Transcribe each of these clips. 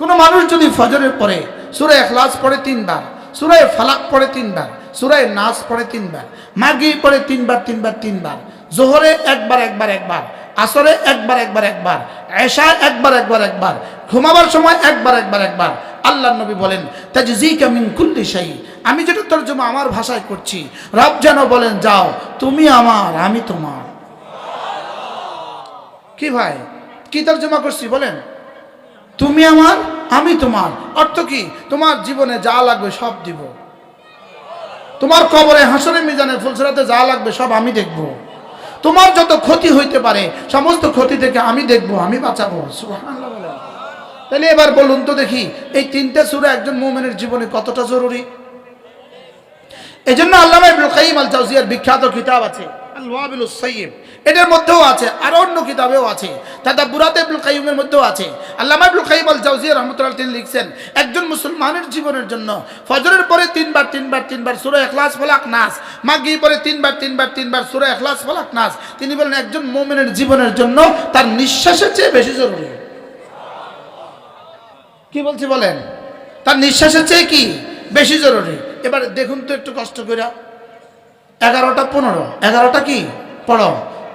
কোনো মানুষ যদি ফজরের পরে সুরে এখলাস পড়ে তিনবার সুরায় ফালাক পড়ে তিনবার সুরায় নাচ পড়ে তিনবার মাগি পড়ে তিনবার তিনবার তিনবার, জোহরে একবার একবার একবার, আসরে একবার একবার একবার, এশা একবার একবার একবার, ঘুমাবার সময় একবার একবার একবার আল্লাহ নবী বলেন তাজি কামিন কুল্লি শাহী আমি যেটা তর্জমা আমার ভাষায় করছি, রব যেন বলেন, যাও, তুমি আমার, আমি তোমার। কি ভাই? কি তর্জমা করছি বলেন? তুমি আমার, আমি তোমার। অর্থ কি? তোমার জীবনে যা লাগবে সব দিব। তোমার কবরে হাসরে মিজানে ফুলসরাতে যা লাগবে সব আমি দেখব। তোমার যত ক্ষতি হইতে পারে, সমস্ত ক্ষতি থেকে আমি দেখব, আমি বাঁচাবো। তাহলে এবার বলুন তো দেখি, এই তিনটে সুরা একজন মোমেনের জীবনে কতটা জরুরি? এই জন্য আল্লামা ইবনুল কাইম আল জাউজিয়ার বিখ্যাত কিতাব আছে আল ওয়াবিলুস সাইয়্যিব এটার মধ্যেও আছে, আর অন্য কিতাবেও আছে। তাদাব্বুরাত ইবনুল কাইয়িমের মধ্যেও আছে। আল্লামা ইবনুল কাইম আল জাউজিয়া রাহমাতুল্লাহ তিনি লিখছেন, একজন মুসলমানের জীবনের জন্য ফজরের পরে তিনবার তিনবার তিনবার সূরা ইখলাস, ফলাক, নাস। মাগি পরে তিনবার তিনবার তিনবার সূরা ইখলাস, ফলাক, নাস। তিনি বলেন, একজন মোমেনের জীবনের জন্য তার নিঃশ্বাসের চেয়ে বেশি জরুরি। কি বলছি বলেন? তার নিঃশ্বাসের চেয়ে কি বেশি জরুরি? এবার দেখুন তো একটু কষ্ট করে এগারোটা পনেরো। এগারোটা কি? পড়ো।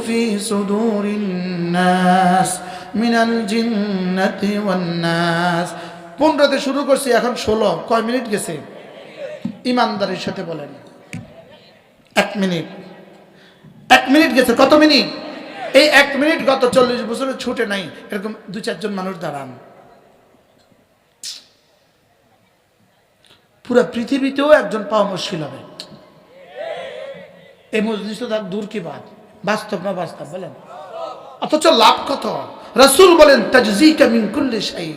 في صدور الناس من الجنة والناس পনেরোতে শুরু করছি এখন ষোলো কয় মিনিট গেছে ইমানদারের সাথে বলেন এক মিনিট এক মিনিট গেছে কত মিনিট এই এক মিনিট গত চল্লিশ বছরে ছুটে নাই এরকম দু চারজন মানুষ দাঁড়ান পুরো পৃথিবীতেও একজন পাওয়া মুশকিল হবে এই মজলিস তো তার দূর কি বাদ বাস্তব না বাস্তব, বলেন। অথচ লাভ কত? রসুল বলেন তাজজি কামিন কুল্লি শাই।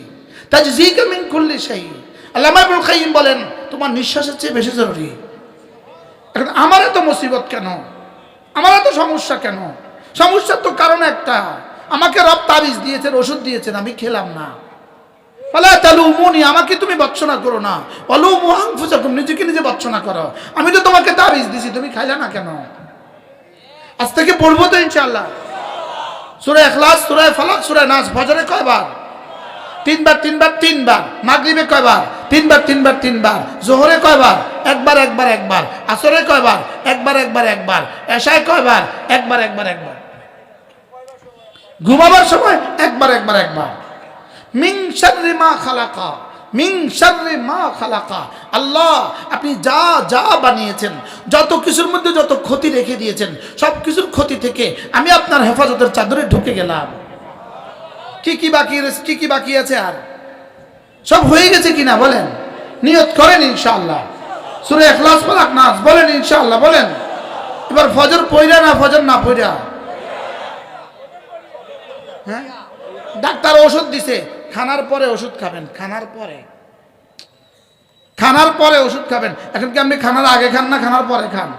তাজজি কামিন কুল্লি শাই। আল্লামা কাইয়িম বলেন, তোমার নিঃশ্বাসের চেয়ে বেশি জরুরি। এখন আমার এত মুসিবত কেন? আমার এত সমস্যা কেন? সমস্যার তো কারণ একটা। আমাকে রব তাবিজ দিয়েছেন, ওষুধ দিয়েছেন, আমি খেলাম না। আমাকে তুমি বচ্চনা করো না। অলুমু আনফুসাকুম, নিজেকে নিজে বচ্চনা করো। আমি তো তোমাকে তাবিজ দিছি, তুমি খাইলে না কেন? আজ থেকে পড়ব তো ইনশাআল্লাহ। সূরা ইখলাস, সূরা ফালাক, সূরা নাস, ফজরে কয়বার? তিনবার তিনবার তিনবার। মাগরিবে কয়বার? তিনবার তিনবার তিনবার। জোহরে কয়বার? একবার একবার একবার। আসরে কয়বার? একবার একবার একবার। এশায় কয়বার? একবার একবার একবার। ঘুমাবার সময় একবার একবার একবার। মিং শাররি মা খালাকা। মিং শাররি মা খালাকা। আল্লাহ, আপনি যা যা বানিয়েছেন, যত কিছুর মধ্যে যত ক্ষতি রেখে দিয়েছেন, সব কিছুর ক্ষতি থেকে আমি আপনার হেফাজতের চাদরে ঢুকে গেলাম। কি কি বাকি কি কি বাকি আছে আর? সব হয়ে গেছে কিনা বলেন? নিয়ত করেন ইনশাআল্লাহ। সুরে এখলাস পালাক নাস বলেন ইনশাআল্লাহ, বলেন। এবার ফজর পইরা না ফজর না পইরা? হ্যাঁ? ডাক্তার ওষুধ দিছে। খানার পরে ওষুধ খাবেন। খানার পরে? খানার পরে ওষুধ খাবেন। এখন কি আপনি খানার আগে খান না খানার পরে খান?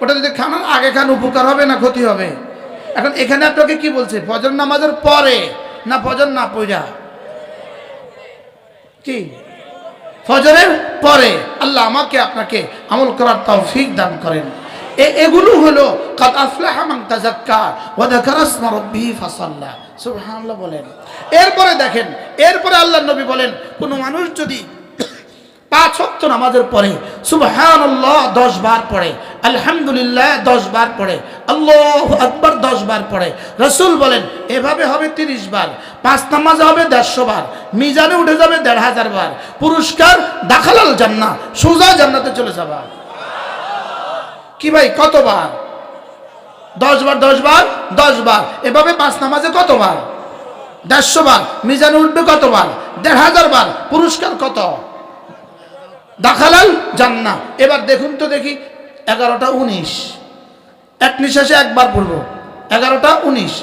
ওটা যদি খানার আগে খান উপকার হবে না ক্ষতি হবে? এখন এখানে আপনাকে কি বলছে? ফজর নামাজের পরে না ফজর না পইরা কি? ফজরের পরে আল্লাহ আমাকে আপনাকে আমল করার তৌফিক দান করেন। এ- এগুলো হলো কাদ আফলাহা মান তাযাক্কা ওয়া যাকারা ইসমা রাব্বিহি ফাসাল্লা। সুবহানাল্লাহ বলেন। এরপরে দেখেন, এরপরে আল্লাহর নবী বলেন, কোন মানুষ যদি পাঁচ ওয়াক্ত নামাজের পরে সুবহানাল্লাহ দশ বার পড়ে, আলহামদুলিল্লাহ দশ বার পড়ে, আল্লাহ আকবার দশ বার পড়ে, রসুল বলেন, এভাবে হবে তিরিশ বার, পাঁচ নামাজে হবে দেড়শো বার, মিজানে উঠে যাবে দেড় হাজার বার, পুরস্কার দাখালাল জান্না সোজা জান্নাতে চলে যাবা। কি ভাই, কতবার? দশ বার দশ বার দশ বার। এভাবে পাঁচ নামাজে কতবার? দেড়শো বার। মিজানে উঠবে কতবার? দেড় হাজার বার। পুরস্কার কত? দাখালাল জান্না। এবার দেখুন তো দেখি, এগারোটা উনিশ। এক নিঃশ্বাসে একবার পড়ব। এগারোটা উনিশ।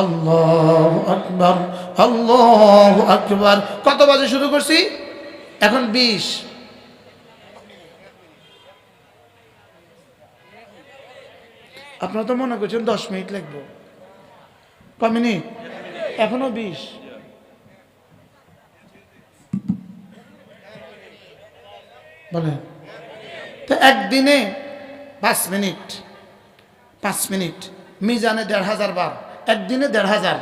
আল্লাহ আকবর আল্লাহ আকবর। কত বাজে শুরু করছি? এখন বিশ। আপনারা তো মনে করছেন দশ মিনিট লাগবো। ক মিনিট? এখনও বিশ। বলে তো একদিনে পাঁচ মিনিট পাঁচ মিনিট, মিজানে দেড় হাজার বার। একদিনে দেড় হাজার,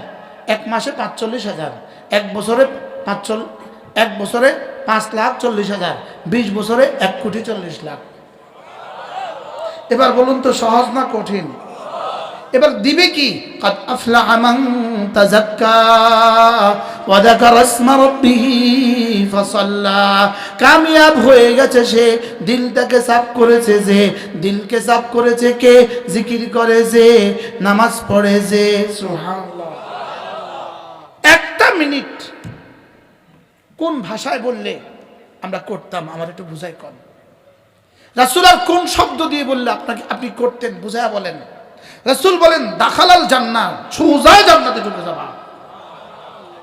এক মাসে পাঁচচল্লিশ হাজার, এক বছরে পাঁচচল, এক বছরে পাঁচ লাখ চল্লিশ হাজার, বিশ বছরে এক কোটি চল্লিশ লাখ। এবার বলুন তো সহজ না কঠিন? এবার দিবে কি? আফলা আমাং তাজাক্কা ওয়াদাকা রাসমা ফসল্লা। কামিয়াব হয়ে গেছে সে, দিলটাকে সাফ করেছে যে, দিলকে সাফ করেছে কে? জিকির করে যে, নামাজ পড়ে যে। একটা মিনিট। কোন ভাষায় বললে আমরা করতাম? আমার একটু বুঝাই কম রাসুল আর কোন শব্দ দিয়ে বললে আপনাকে আপনি করতেন? বুঝায় বলেন। রাসুল বলেন, দাখালাল জান্নাত সোজায় জান্নাতে ঢুকে যাবা।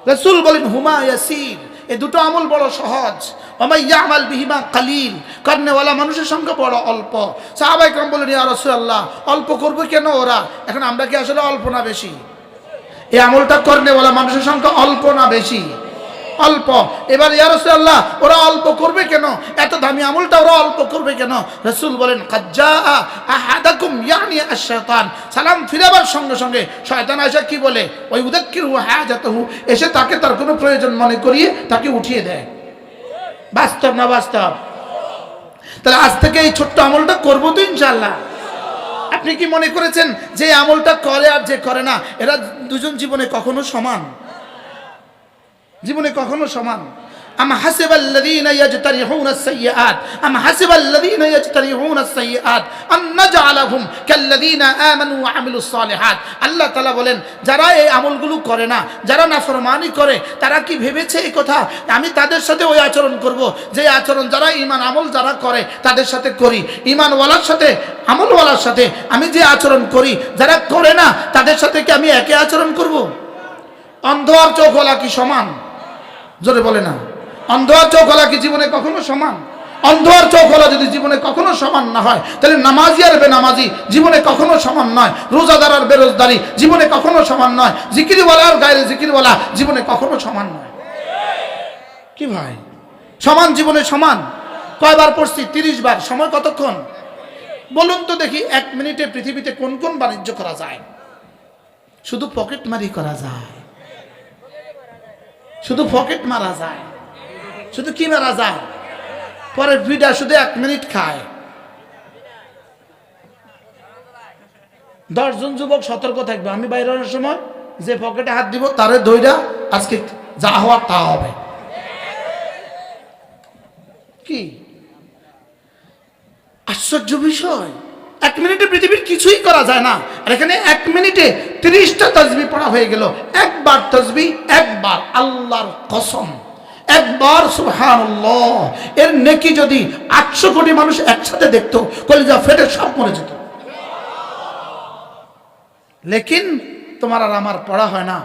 রাসুল বলেন, হুমা ইয়াসির। এই দুটো আমল বড় সহজ। অমাইয়া আমাল বিহিমা কালিল। কর্নেওয়ালা মানুষের সংখ্যা বড় অল্প। সাহাবাই কাম বলেন ইয়া রসুল্লাহ অল্প করব কেন ওরা? এখন আমরা কি আসলে অল্প না বেশি? এই আমলটা কর্নেওয়ালা মানুষের সংখ্যা অল্প না বেশি। অল্প। এবার ইয়ারসাল্লাহ ওরা অল্প করবে কেন? এত দামি আমলটা ওরা অল্প করবে কেন? রসুল বলেন আশ-শায়তান। সালাম ফিরাবার সঙ্গে সঙ্গে শয়তান আয়সা কি বলে ওই উদাক্কির হু হাজাতহু এসে তাকে তার কোনো প্রয়োজন মনে করিয়ে তাকে উঠিয়ে দেয়। বাস্তব না বাস্তব? তাহলে আজ থেকে এই ছোট্ট আমলটা করব তো ইনশাল্লাহ আপনি কি মনে করেছেন, যে আমলটা করে আর যে করে না, এরা দুজন জীবনে কখনো সমান? জীবনে কখনো সমান। আম আম আল্লাহ বলেন, যারা এই করে না, যারা করে, তারা কি ভেবেছে এই কথা? আমি তাদের সাথে ওই আচরণ করব। যে আচরণ যারা ঈমান আমল যারা করে, তাদের সাথে করি। ঈমানওয়ালার সাথে, আমলওয়ালার সাথে আমি যে আচরণ করি, যারা করে না, তাদের সাথে কি আমি একে আচরণ করব? অন্ধ আর চোখওয়ালা কি সমান? জোরে বলে না। অন্ধ আর চোখওয়ালা কি জীবনে কখনো সমান? অন্ধ আর চোখওয়ালা যদি জীবনে কখনো সমান না হয়, তাহলে নামাজি আর বেনামাজি জীবনে কখনো সমান নয়। রোজাদার আর বেরোজদারি জীবনে কখনো সমান নয়। জিকিরওয়ালা আর গায়ের জিকিরওয়ালা জীবনে কখনো সমান নয়। কি ভাই? সমান জীবনে সমান? কয়বার পড়ছি? তিরিশ বার। সময় কতক্ষণ? বলুন তো দেখি এক মিনিটে পৃথিবীতে কোন কোন বাণিজ্য করা যায়? শুধু পকেট মারি করা যায়। শুধু পকেট মারা যায়। শুধু কি মারা যায়? পরে ভিডা শুধু এক মিনিট খায়। দশজন যুবক সতর্ক থাকবে। আমি বাইরের সময় যে পকেটে হাত দিব, তারে দইরা আজকে যা হওয়ার তা হবে। কি? আশ্চর্য বিষয়। এক মিনিটে পৃথিবীর কিছুই করা যায় না। আর এখানে এক মিনিটে তিরিশটা তসবি পড়া হয়ে গেল। একবার তসবি, একবার আল্লাহর কসম। একবার সুবহানাল্লাহ। এর নেকি যদি আটশো কোটি মানুষ একসাথে দেখতো, কলিজা ফেটে সব মরে যেত। লেকিন তোমার আর আমার পড়া হয় না।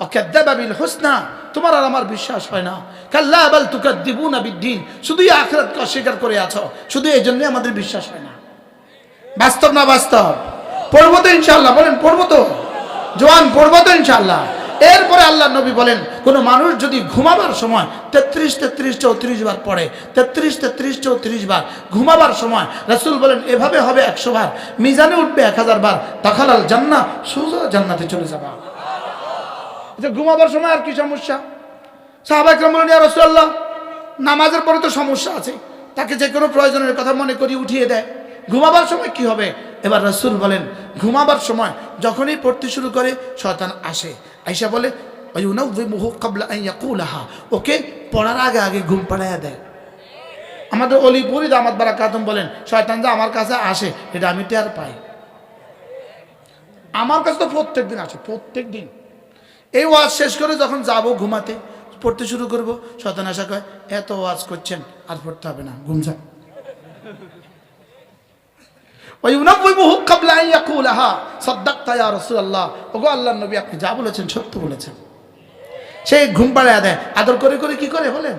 অকেদ্দাবিল হোসনা, তোমার আর আমার বিশ্বাস হয় না। কাল্লা আবাল তুকাদ্দিবুনা বিদ্দিন, শুধুই আখরাতকে অস্বীকার করে আছো শুধু এই জন্যই আমাদের বিশ্বাস হয় না। বাস্তব না বাস্তব? পড়ব তো ইনশাল্লাহ বলেন পড়ব তো। জোয়ান, পড়ব তো ইনশাল্লাহ এরপরে আল্লাহ নবী বলেন, কোনো মানুষ যদি ঘুমাবার সময় তেত্রিশ তেত্রিশ, চৌত্রিশ বার পড়ে, তেত্রিশ তেত্রিশ, চৌত্রিশ বার ঘুমাবার সময় রাসূল বলেন, এভাবে হবে একশো বার, মিজানে উঠবে এক হাজার বার তাখালাল জান্না সোজা জান্নাতে চলে যাবা। আচ্ছা ঘুমাবার সময় আর কি সমস্যা? সাহাবাইকরাম বলেন রাসূলুল্লাহ, নামাজের পরে তো সমস্যা আছে, তাকে যে কোনো প্রয়োজনের কথা মনে করি উঠিয়ে দেয়। ঘুমাবার সময় কি হবে? এবার রসুল বলেন, ঘুমাবার সময় যখনই পড়তে শুরু করে, শয়তান আসে। আইসা বলে ওকে পড়ার আগে আগে ঘুম পাড়াইয়া দেয়। আমাদের অলিপুরি দামাত বারা কাতম বলেন, শয়তান যে আমার কাছে আসে, এটা আমি টের পাই। আমার কাছে তো প্রত্যেক দিন আসে, প্রত্যেক দিন। এই ওয়াজ শেষ করে যখন যাব ঘুমাতে, পড়তে শুরু করব, শয়তান আশা কয় এত ওয়াজ করছেন, আর পড়তে হবে না, ঘুম যা ওয়ুনাব্বিমুহু ক্বাবলা আন ইয়াকুলাহা সাদ্দাকতা ইয়া রাসূলুল্লাহ ওগো আল্লাহর নবী আপনি যা বলেছেন সত্য বলেছেন। সে ঘুম পাড়ায় দেয়। আদর করে করে কি করে বলেন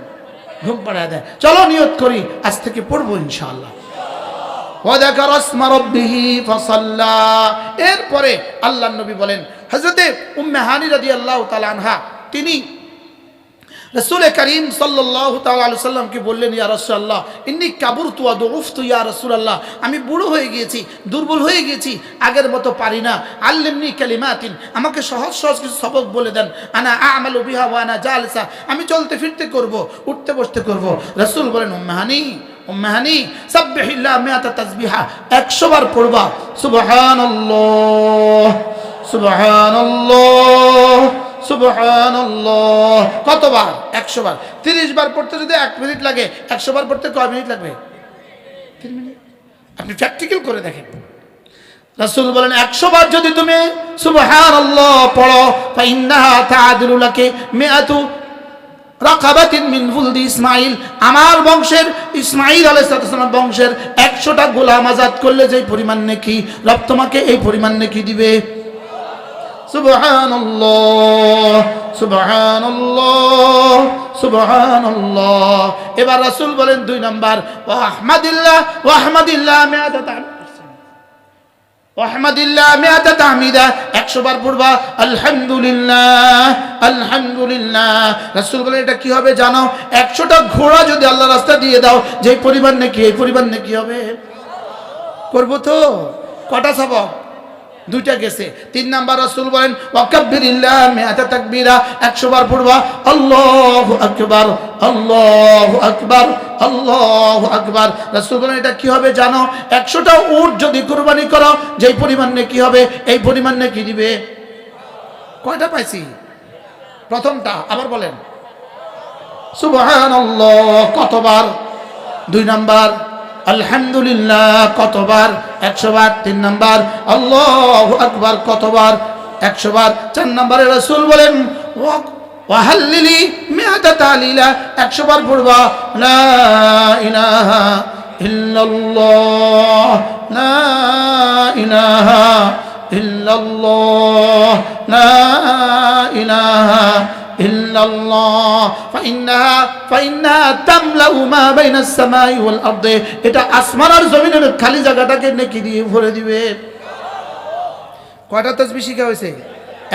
ঘুম পাড়ায় দেয়। চলো নিয়ত করি, আজ থেকে পড়ব ইনশাআল্লাহ। এরপরে আল্লাহর নবী বলেন, হযরতে উম্মে হানি রাদিয়াল্লাহু তাআলা আনহা, তিনি রসুল করিম সাল্লাহ সাল্লামকে বললেন, ইয়া রসুল্লাহ ইন্নি কাবুর তুয়া দৌফতু ইয়া রসুল্লাহ আমি বুড়ো হয়ে গিয়েছি, দুর্বল হয়ে গিয়েছি, আগের মতো পারি না। আল্লিমনি কালিমাতিন, আমাকে সহজ সহজ কিছু সবক বলে দেন। আনা আমাল বিহা ওয়ানা জালসা, আমি চলতে ফিরতে করব, উঠতে বসতে করব। রসুল বলেন, উম্মাহানি উম্মাহানি, সাব্বিহিল্লাহ মিয়াতা তাসবিহা 100 বার পড়বা। সুবহানাল্লাহ সুবহানাল্লাহ। সুবহানাল্লাহ। কতবার? একশো বার তিরিশ বার পড়তে যদি এক মিনিট লাগে একশো বার পড়তে কয় মিনিট লাগবে? তিন মিনিট। আপনি প্র্যাকটিক্যাল করে দেখেন। রাসূল বলেন একশো বার যদি তুমি সুবহানাল্লাহ পড়ো, ফাইন্নাহা তাআদিলু লাকি মিআতু রাকাবাতিন মিন ফুলদি ইসমাইল। আমার বংশের, ইসমাইল আলাইহিস সালাম বংশের একশোটা গোলাম আজাদ করলে যে পরিমাণ নেকি, রব তোমাকে এই পরিমাণ নেকি দিবে। এবার রাসূল বলেন দুই নাম্বার, ওয়া আহমাদিল্লাহ ওয়া আহমাদিল্লাহ মিয়াতা ওয়াহমাদিল্লাহ মিয়াতা তাহমিদা 100 বার পড়বা, আলহামদুলিল্লাহ আলহামদুলিল্লাহ। রাসূল বলেন, এটা কি হবে জানো? 100টা ঘোড়া যদি আল্লাহ রাস্তা দিয়ে দাও পরিমাণ নাকি, এই নাকি হবে? তো? কটা সবক? দুইটা গেছে। তিন নাম্বার রাসূল বলেন, ওয়াকাব্বিরিল্লাহ মিআতা তাকবীরা 100 বার পড়বা, আল্লাহু আকবার আল্লাহু আকবার আল্লাহু আকবার রাসূল বলেন, এটা কি হবে জানো? 100টা উট যদি কুরবানি করো, যেই পরিমাণ নেকি হবে, এই পরিমাণ নেকি দিবে। কয়টা পাইছি? প্রথমটা, আবার বলেন। সুবহানাল্লাহ, কতবার? দুই নাম্বার। আলহামদুলিল্লাহ, কতবার? একশো বার তিন নম্বর। আল্লাহ আকবার, কতবার? একশো বার চার নাম্বারে রসুল বলেন ওয়াহাল্লিলি একশো বার পড়বা ইলাহা إلا الله فإنها فإنها تملأ ما بين السماء والأرض এটা আসমান আর জমিনের খালি জায়গাটাকে নেকি দিয়ে ভরে দিবে কয়টা তাসবিহ শিখা হয়েছে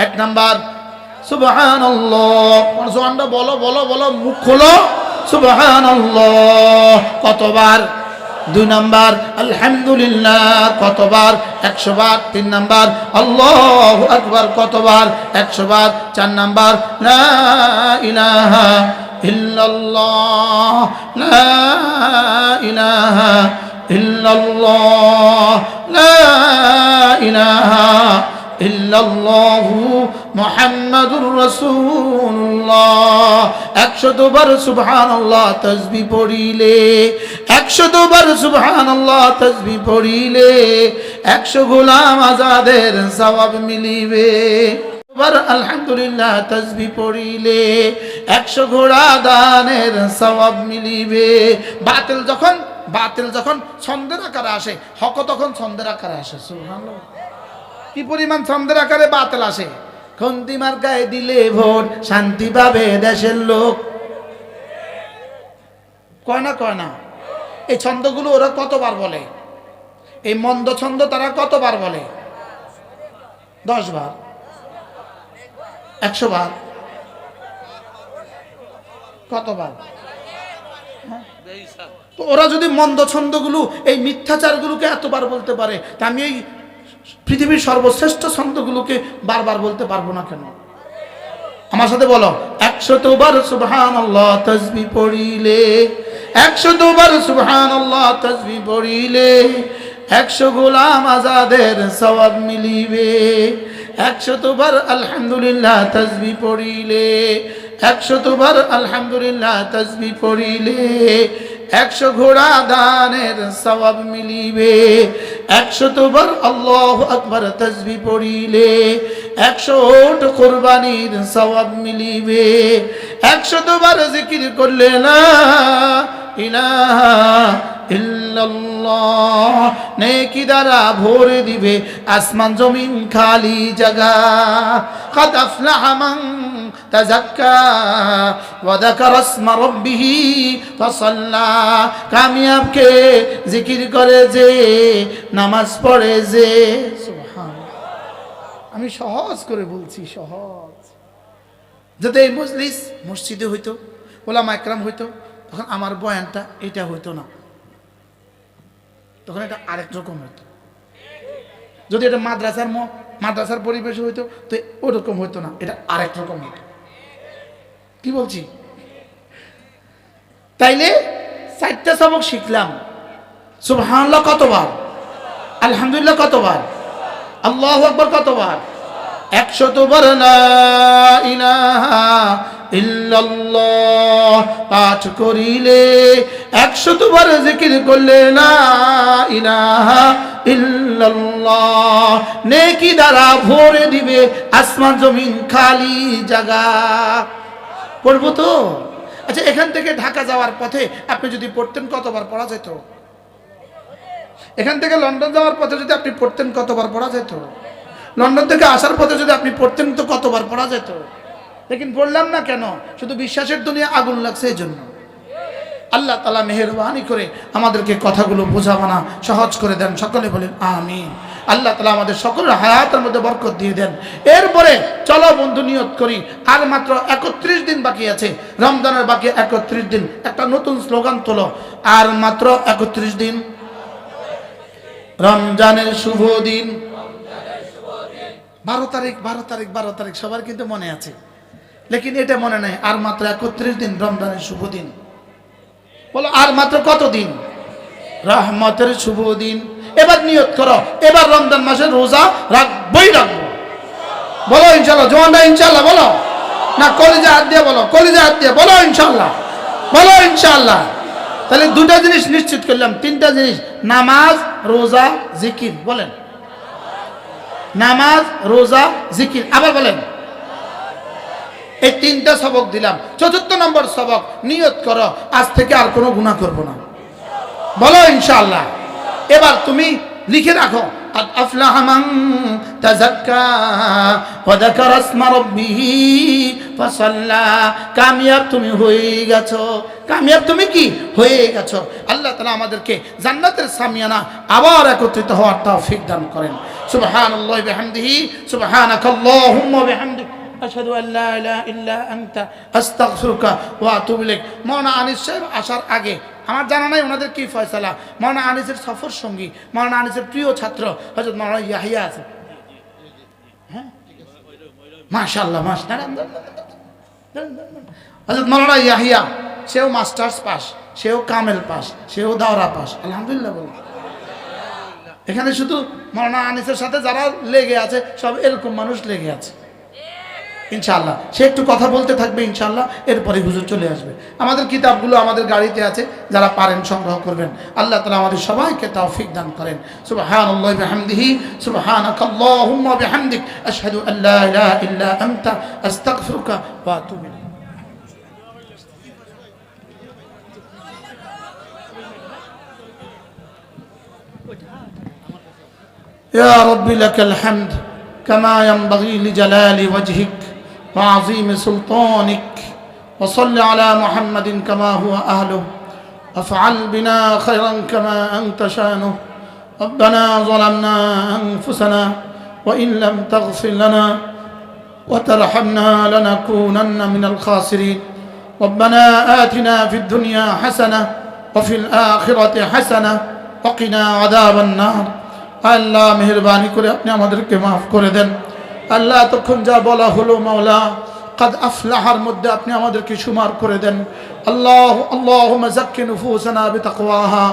এক নাম্বার সুবহানাল্লাহ জোয়ানটা বলো বলো বলো মুখ খোলো সুবহানাল্লাহ কতবার দুই নাম্বার, আলহামদুলিল্লাহ, কতবার? একশো বার, তিন নাম্বার, আল্লাহ আকবার, কতবার? একশো বার, চার নাম্বার, লা ইলাহা ইল্লাল্লাহ, লা লা একশো দুবার সুবহানাল্লাহ তাসবিহ পড়িলে একশো দুবার সুবহানাল্লাহ তাসবিহ পড়িলে একশো গোলাম আজাদের সওয়াব মিলিবে। আলহামদুলিল্লাহ তসবি পড়িলে একশো ঘোড়া দানের সওয়াব মিলিবে। বাতিল যখন বাতিল যখন ছন্দের আকারে আসে, হক তখন ছন্দের আকারে আসে কি পরিমাণ ছন্দের আকারে বাতিল আসে? খন্তি মার্কায় দিলে ভোট, শান্তি পাবে দেশের লোক। কয় না কয় না? এই ছন্দগুলো ওরা কতবার বলে? এই মন্দ ছন্দ তারা কতবার বলে? দশ বার একশো বার কতবার? হ্যাঁ? তো ওরা যদি মন্দ ছন্দগুলো, এই মিথ্যাচারগুলোকে এতবার বলতে পারে, তা আমি এই পৃথিবীর সর্বশ্রেষ্ঠ ছন্দগুলোকে বারবার বলতে পারব না কেন? আমার সাথে বলো একশো তোবার সুবহান আল্লাহ তসবি পড়িলে একশো দুবার সুহান আল্লাহ তসবি পড়িলে, একশো গোলাম আজাদের সবাব মিলিবে, একশো তোবার আলহামদুলিল্লাহ তসবি পড়িলে, একশো তোবার আলহামদুলিল্লাহ তসবি পড়িলে, একশো ঘোড়া দানের সবাব মিলিবে একশো তোবার আল্লাহ আকবর তসবি পড়িলে, একশো ওট কোরবানির সবাব মিলিবে একশো তোবার জিকির করলে না ইলাহা নেকি দিবে আসমান জমিন খালি জাগা কামিয়াব কে জিকির করে যে, নামাজ পড়ে যে। আমি সহজ করে বলছি, সহজ। যাতে এই মজলিস মসজিদে হইতো, ওলামা একরাম হইতো, তখন আমার বয়ানটা এটা হইতো না। তখন এটা আরেক রকম হতো যদি এটা মাদ্রাসার মাদ্রাসার পরিবেশ হইতো, তো ওরকম হইতো না, এটা আরেক রকম হতো কি বলছি? তাইলে চারটা সবক শিখলাম। সুবহানাল্লাহ কতবার? আলহামদুলিল্লাহ কতবার? আল্লাহ আকবর কতবার? একশত বার লা ইলাহা পাঠ করিলে একশত বার জিকির করলে না নেকি দ্বারা ভরে দিবে আসমান জমিন খালি জায়গা। পড়ব তো? আচ্ছা এখান থেকে ঢাকা যাওয়ার পথে আপনি যদি পড়তেন কতবার পড়া যেত? এখান থেকে লন্ডন যাওয়ার পথে যদি আপনি পড়তেন কতবার পড়া যেত? লন্ডন থেকে আসার পথে যদি আপনি পড়তেন তো কতবার পড়া যেত? লেকিন পড়লাম না কেন? শুধু বিশ্বাসের দুনিয়া আগুন লাগছে এই জন্য আল্লাহ তালা মেহরবানি করে আমাদেরকে কথাগুলো বোঝাবানা সহজ করে দেন, সকলে বলেন আমি আল্লাহ তালা আমাদের সকলের হায়াতের মধ্যে বরকত দিয়ে দেন। এরপরে চলো বন্ধু, নিয়ত করি, আর মাত্র একত্রিশ দিন বাকি আছে, রমজানের বাকি একত্রিশ দিন, একটা নতুন স্লোগান তোলো, আর মাত্র একত্রিশ দিন, রমজানের শুভ দিন। বারো তারিখ বারো তারিখ বারো তারিখ, সবার কিন্তু মনে আছে। লেকিন এটা মনে নেই, আর মাত্র একত্রিশ দিন, রমজানের শুভ দিন। বলো, আর মাত্র কত দিন? রহমতের শুভ দিন। এবার নিয়ত করো, এবার রমজান মাসের রোজা রাখবই রাখব। বলো, ইনশাল্লাহ, জোয়ানরা ইনশাল্লাহ, বলো। না কলিজা হাত দিয়ে বলো কলিজা হাত দিয়ে, বলো, ইনশাল্লাহ। বলো, ইনশাল্লাহ। তাহলে দুটা জিনিস নিশ্চিত করলাম, তিনটা জিনিস, নামাজ, রোজা, জিকির, বলেন। নামাজ, রোজা, জিকির, আবার বলেন। এই তিনটা সবক দিলাম চতুর্থ নম্বর সবক নিয়ত করো আজ থেকে আর কোনো গুণা করব না বলো ইনশাআল্লাহ এবার তুমি লিখে রাখো قد أفلح من تزكى وذكر اسم ربه فصلى কামিয়াব তুমি হয়ে গেছো কামিয়াব তুমি কি হয়ে গেছো আল্লাহ তাআলা আমাদেরকে জান্নাতের সামিয়ানা আবার একত্রিত হওয়ার তৌফিক দান করেন সুবহানাল্লাহি বিহামদিহি সুবহানাকাল্লাহুম্মা বিহামদিক লা ইলাহা ইল্লা আনতা আস্তাগফিরুকা ওয়া আতুবু ইলাইক মাওলানা আনিস সাহেব আসার আগে আমার জানা নাই ওনাদের কি ফয়সালা মাওলানা আনিসের সফর সঙ্গী মাওলানা আনিসের প্রিয় ছাত্র হযরত মাওলানা ইয়াহিয়া আছে হ্যাঁ মাশাআল্লাহ। হযরত মাওলানা ইয়াহিয়া সেও মাস্টার্স পাস সেও কামেল পাস সেও দাওরা পাস আলহামদুলিল্লাহ বলুন এখানে শুধু মৌলানা আনিসের সাথে যারা লেগে আছে সব এরকম মানুষ লেগে আছে ইনশাআল্লাহ সে একটু কথা বলতে থাকবে ইনশাআল্লাহ এরপরে হুজুর চলে আসবে আমাদের কিতাবগুলো আমাদের গাড়িতে আছে যারা পারেন সংগ্রহ করবেন আল্লাহ তালা আমাদের সবাইকে তৌফিক দান করেন সুবহান আল্লাহ বিহামদিহি সুবহানাক আল্লাহুম্মা বিহামদিক আশহাদু আল্লা ইলাহা ইল্লা আনতা আস্তাগফিরুকা ওয়া আতুবু ইলাইক يا رب لك الحمد كما ينبغي لجلال وجهك وعظيم سلطانك وصل على محمد كما هو أهله افعل بنا خيرا كما أنت شانه ربنا ظلمنا أنفسنا وإن لم تغفر لنا وترحمنا لنكونن من الخاسرين ربنا آتنا في الدنيا حسنة وفي الآخرة حسنة وقنا عذاب النار আল্লাহ মেহরবানি করে আপনি আমাদেরকে মাফ করে দেন আল্লাহ তখন যা বলা হলো মাওলা কাদ আফলাহার মধ্যে আপনি আমাদেরকে সুমার করে দেন আল্লাহ আল্লাহ জাক্কি নুফুসানা বিতাকওয়াহা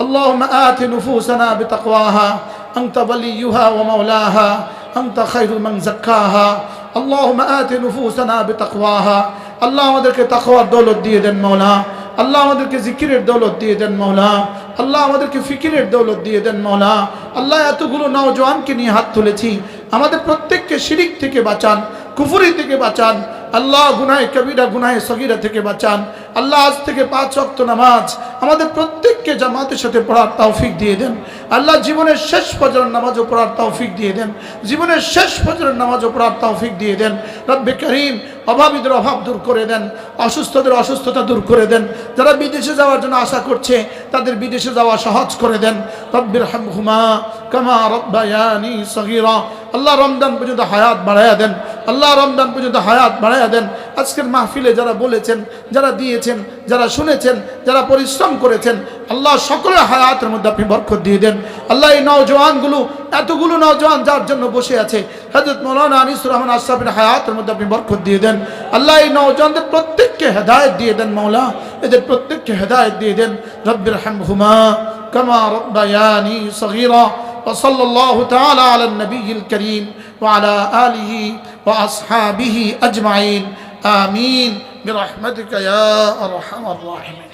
اللهم آت نفوسنا بتقواها أنت وليها ومولاها أنت خير من زكاها اللهم آت نفوسنا بتقواها আল্লাহ আমাদেরকে তাকওয়ার দৌলত দিয়ে দেন মাওলা আল্লাহ আমাদেরকে জিকিরের দৌলত দিয়ে দেন মৌলা আল্লাহ আমাদেরকে ফিকিরের দৌলত দিয়ে দেন মৌলা আল্লাহ এতগুলো নওজোয়ানকে নিয়ে হাত তুলেছি আমাদের প্রত্যেককে শিরিক থেকে বাঁচান কুফুরি থেকে বাঁচান আল্লাহ গুনায় কবিরা গুনায় সগিরা থেকে বাঁচান। আল্লাহ আজ থেকে পাঁচ অক্ত নামাজ আমাদের প্রত্যেককে জামাতের সাথে পড়ার তৌফিক দিয়ে দেন। আল্লাহ জীবনের শেষ ফজরের নামাজও পড়ার তৌফিক দিয়ে দেন। জীবনের শেষ ফজরের নামাজও পড়ার তৌফিক দিয়ে দেন। রব্বে করিম অভাবীদের অভাব দূর করে দেন, অসুস্থদের অসুস্থতা দূর করে দেন। যারা বিদেশে যাওয়ার জন্য আশা করছে, তাদের বিদেশে যাওয়া সহজ করে দেন। রব্বির হামহুমা কামা রব্বায়ানি সগিরা। আল্লাহ রমজান পর্যন্ত হায়াত বাড়াইয়া দেন। আল্লাহ রমজান পর্যন্ত হায়াত বাড়াইয়া দেন আজকের মাহফিলে যারা বলেছেন যারা দিয়েছেন যারা শুনেছেন যারা পরিশ্রম করেছেন আল্লাহ সকলের হায়াতের মধ্যে আপনি বরকত দিয়ে দেন আল্লাহ এই নওজোয়ানগুলো এতগুলো নওজোয়ান যার জন্য বসে আছে হজরত মৌলানা আনিসুর রহমান আশরাফের হায়াতের মধ্যে আপনি বরকত দিয়ে দেন আল্লাহ এই নওজোয়ানদের প্রত্যেককে হেদায়ত দিয়ে দেন মৌলা এদের প্রত্যেককে হেদায়ত দিয়ে দেন রব্বির হামহুমা কামা রব্বায়ানি সগীরা وصلى الله تعالى على النبي الكريم وعلى آله وأصحابه أجمعين. آمين. برحمتك يا أرحم الراحمين.